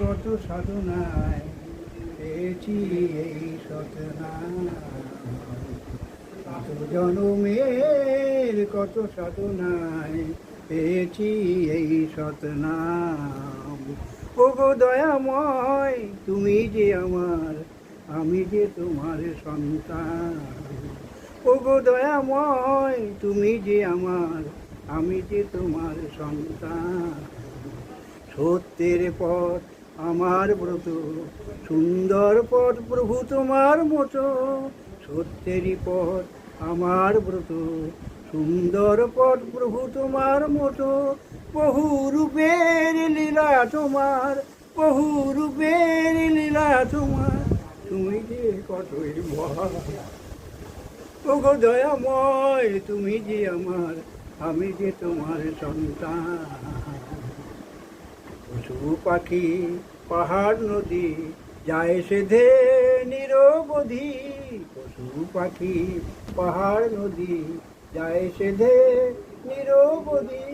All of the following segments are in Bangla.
কত সাধনায়, পেয়েছি এই কত জনমের কত সাধনায়, পেয়েছি এই সতনাম ও গো দয়াময়, তুমি যে আমার, আমি যে তোমার সন্তান। ও গো দয়াময়, তুমি যে আমার, আমি যে তোমার সন্তান। সত্যের পথ আমার ব্রত। সুন্দর পথ প্রভু তোমার মতো, সত্যেরই পথ আমার ব্রত। সুন্দর পথ প্রভু তোমার মতো, বহু রূপের লীলা তোমার, বহু রূপের লীলা তোমার। তুমি যে কতই ওগো দয়াময়, তুমি যে আমার, আমি যে তোমার সন্তান। পশু পাখি পাহাড় নদী, যায় সেধে নিরবধি পশু পাখি পাহাড় নদী, যায় সেধে নিরবধি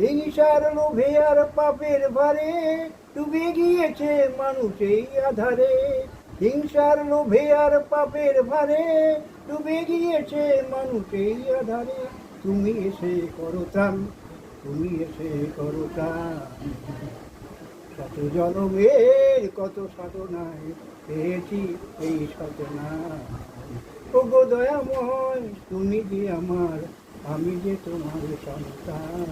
হিংসার লোভে আর পাপের ভারে ডুবে গিয়েছে মানুষ এই আধারে। হিংসার লোভে আর পাপের ভারে ডুবে গিয়েছে মানুষ এই আধারে। তুমি এসে করতাম তুমি এসে করতাম শত জনমের কত সাধনায় পেয়েছি এই সাধনা। ও গো দয়াময়, তুমি যে আমার, আমি যে তোমার সন্তান।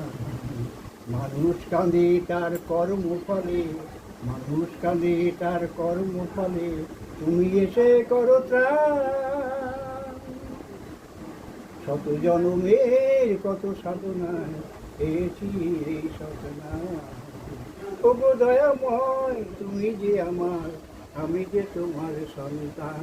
মানুষ কাঁদে তার কর্মফলে, মানুষ কাঁদে তার কর্মফলে, তুমি এসে করো শত জনমের কত সাধনায় পেয়েছি এই সাধনা। ও গো দয়াময় তুমি যে আমার আমি যে তোমার সন্তান।